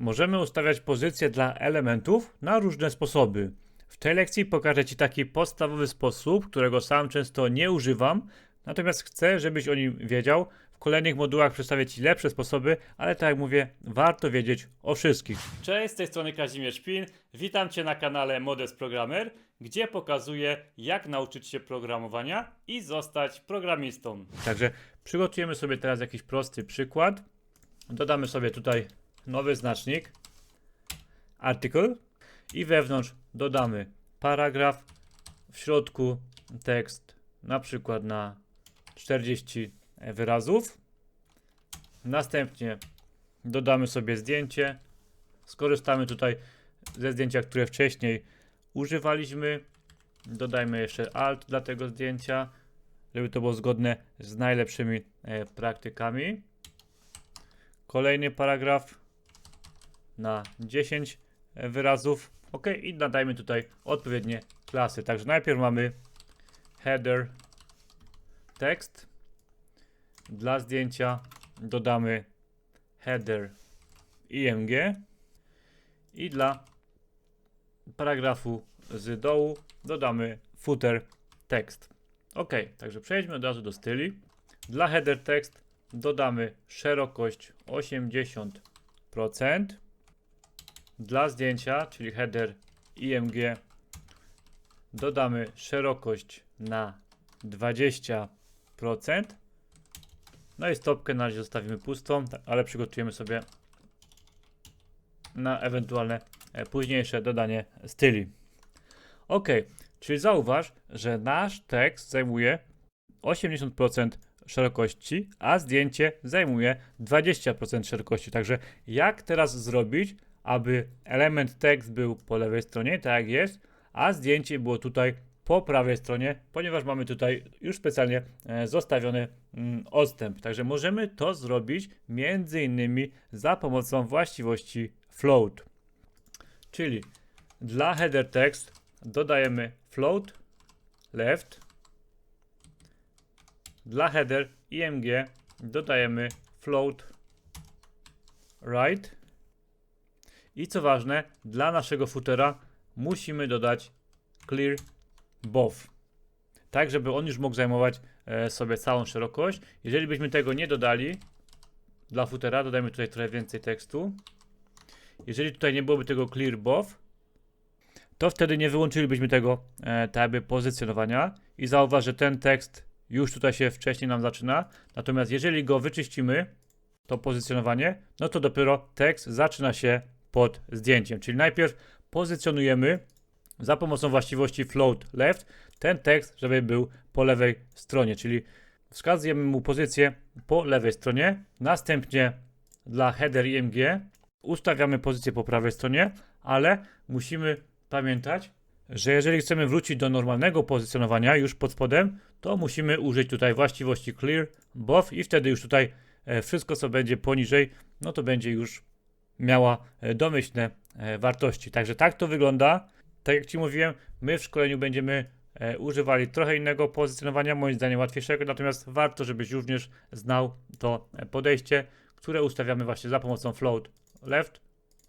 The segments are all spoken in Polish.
Możemy ustawiać pozycje dla elementów na różne sposoby. W tej lekcji pokażę Ci taki podstawowy sposób, którego sam często nie używam, natomiast chcę, żebyś o nim wiedział. W kolejnych modułach przedstawię Ci lepsze sposoby, ale tak jak mówię, warto wiedzieć o wszystkich. Cześć, z tej strony Kazimierz Szpin. Witam Cię na kanale Modest Programmer, gdzie pokazuję, jak nauczyć się programowania i zostać programistą. Także przygotujemy sobie teraz jakiś prosty przykład. Dodamy sobie tutaj nowy znacznik, article i wewnątrz dodamy paragraf, w środku tekst na przykład na 40 wyrazów. Następnie dodamy sobie zdjęcie. Skorzystamy tutaj ze zdjęcia, które wcześniej używaliśmy. Dodajmy jeszcze alt dla tego zdjęcia, żeby to było zgodne z najlepszymi e, praktykami. Kolejny paragraf na 10 wyrazów. OK, i nadajmy tutaj odpowiednie klasy. Także najpierw mamy header tekst. Dla zdjęcia dodamy header img i dla paragrafu z dołu dodamy footer tekst. OK, także przejdźmy od razu do styli. Dla header tekst dodamy szerokość 80%. Dla zdjęcia, czyli header img, dodamy szerokość na 20%. No i stopkę na razie zostawimy pustą, ale przygotujemy sobie na ewentualne e, późniejsze dodanie styli. Ok, czyli zauważ, że nasz tekst zajmuje 80% szerokości, a zdjęcie zajmuje 20% szerokości. Także jak teraz zrobić, aby element tekst był po lewej stronie, tak jak jest, a zdjęcie było tutaj po prawej stronie, ponieważ mamy tutaj już specjalnie e, zostawiony mm, odstęp. Także możemy to zrobić między innymi za pomocą właściwości float. Czyli dla header text dodajemy float left. Dla header img dodajemy float right. I co ważne, dla naszego footera musimy dodać clear both. Tak, żeby on już mógł zajmować e, sobie całą szerokość. Jeżeli byśmy tego nie dodali, dla footera dodajmy tutaj trochę więcej tekstu. Jeżeli tutaj nie byłoby tego clear both, to wtedy nie wyłączylibyśmy tego e, taby pozycjonowania i zauważ, że ten tekst już tutaj się wcześniej nam zaczyna. Natomiast jeżeli go wyczyścimy, to pozycjonowanie, no to dopiero tekst zaczyna się pod zdjęciem. Czyli najpierw pozycjonujemy za pomocą właściwości float left ten tekst, żeby był po lewej stronie, czyli wskazujemy mu pozycję po lewej stronie. Następnie dla header img ustawiamy pozycję po prawej stronie, ale musimy pamiętać, że jeżeli chcemy wrócić do normalnego pozycjonowania już pod spodem, to musimy użyć tutaj właściwości clear both i wtedy już tutaj e, wszystko co będzie poniżej, no to będzie już miała e, domyślne e, wartości. Także tak to wygląda. Tak jak Ci mówiłem, my w szkoleniu będziemy e, używali trochę innego pozycjonowania, moim zdaniem łatwiejszego, natomiast warto, żebyś również znał to podejście, które ustawiamy właśnie za pomocą float left,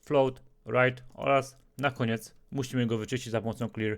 float right oraz na koniec musimy go wyczyścić za pomocą clear